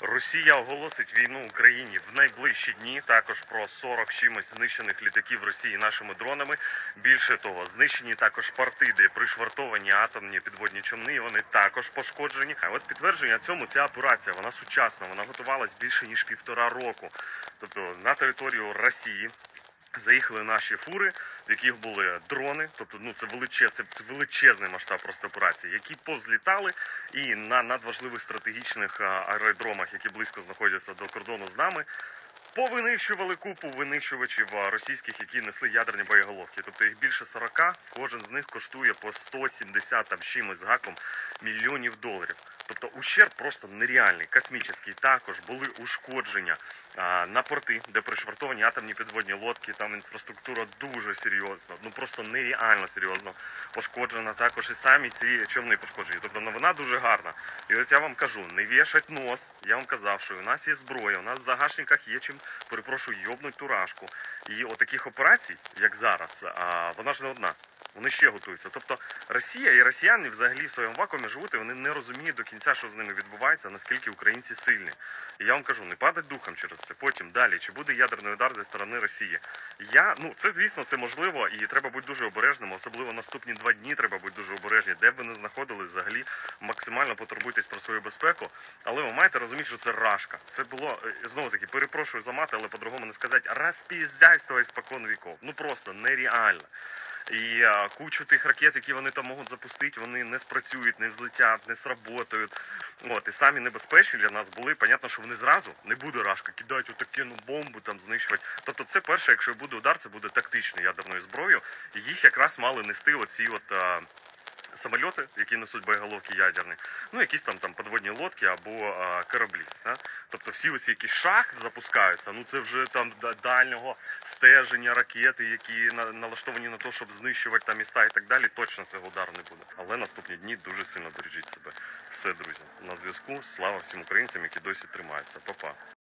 Росія оголосить війну Україні в найближчі дні. Також про 40 чимось знищених літаків Росії нашими дронами. Більше того, знищені також партиди, пришвартовані атомні підводні човни. Вони також пошкоджені. А от підтвердження цьому ця операція вона сучасна. Вона готувалась більше ніж півтора року. Тобто на територію Росії Заїхали наші фури, в яких були дрони, тобто ну це величез, це величезний масштаб просто операції, які повзлітали і на надважливих стратегічних аеродромах, які близько знаходяться до кордону з нами, повинищували купу винищувачів російських, які несли ядерні боєголовки. Тобто їх більше 40, кожен з них коштує по 170 там чимось з гаком мільйонів доларів. Тобто ущерб просто нереальний, космічний. Також були ушкодження а, на порти, де пришвартовані атомні підводні лодки. Там інфраструктура дуже серйозно, ну просто нереально серйозно пошкоджена. Також і самі ці човни пошкоджені. Тобто новина дуже гарна. І от я вам кажу, не вішать нос. Я вам казав, що у нас є зброя, у нас в загашниках є чим, перепрошую, йобнуть туражку. І отаких операцій, як зараз, а, вона ж не одна. Вони ще готуються. Тобто Росія і росіяни взагалі в своєму вакуумі живуть, і вони не розуміють до кінця, що з ними відбувається, наскільки українці сильні. І я вам кажу, не падать духом через це. Потім далі, чи буде ядерний удар зі сторони Росії. Я ну це звісно, це можливо, і треба бути дуже обережним. Особливо наступні два дні треба бути дуже обережні, де б ви не знаходились взагалі, максимально потурбуйтесь про свою безпеку. Але ви маєте розуміти, що це рашка. Це було е, знову таки, перепрошую за мати, але по-другому не сказати, розпіздяйство іспокон віков. Ну просто нереально. І а, кучу тих ракет, які вони там можуть запустити, вони не спрацюють, не взлетять, не сработають. От і самі небезпечні для нас були. Понятно, що вони зразу не буде рашка, кидати отакі ну, бомбу там знищувати. Тобто, це перше, якщо буде удар, це буде тактичною ядерною зброєю. Їх якраз мали нести оці от. А, Самольоти, які несуть боєголовки ядерні, ну якісь там там подводні лодки або а, кораблі. Да? Тобто всі оці якісь шахт запускаються. Ну це вже там дальнього стеження ракети, які на, налаштовані на те, щоб знищувати там міста і так далі. Точно цього удару не буде. Але наступні дні дуже сильно бережіть себе. Все, друзі, на зв'язку. Слава всім українцям, які досі тримаються. Па-па.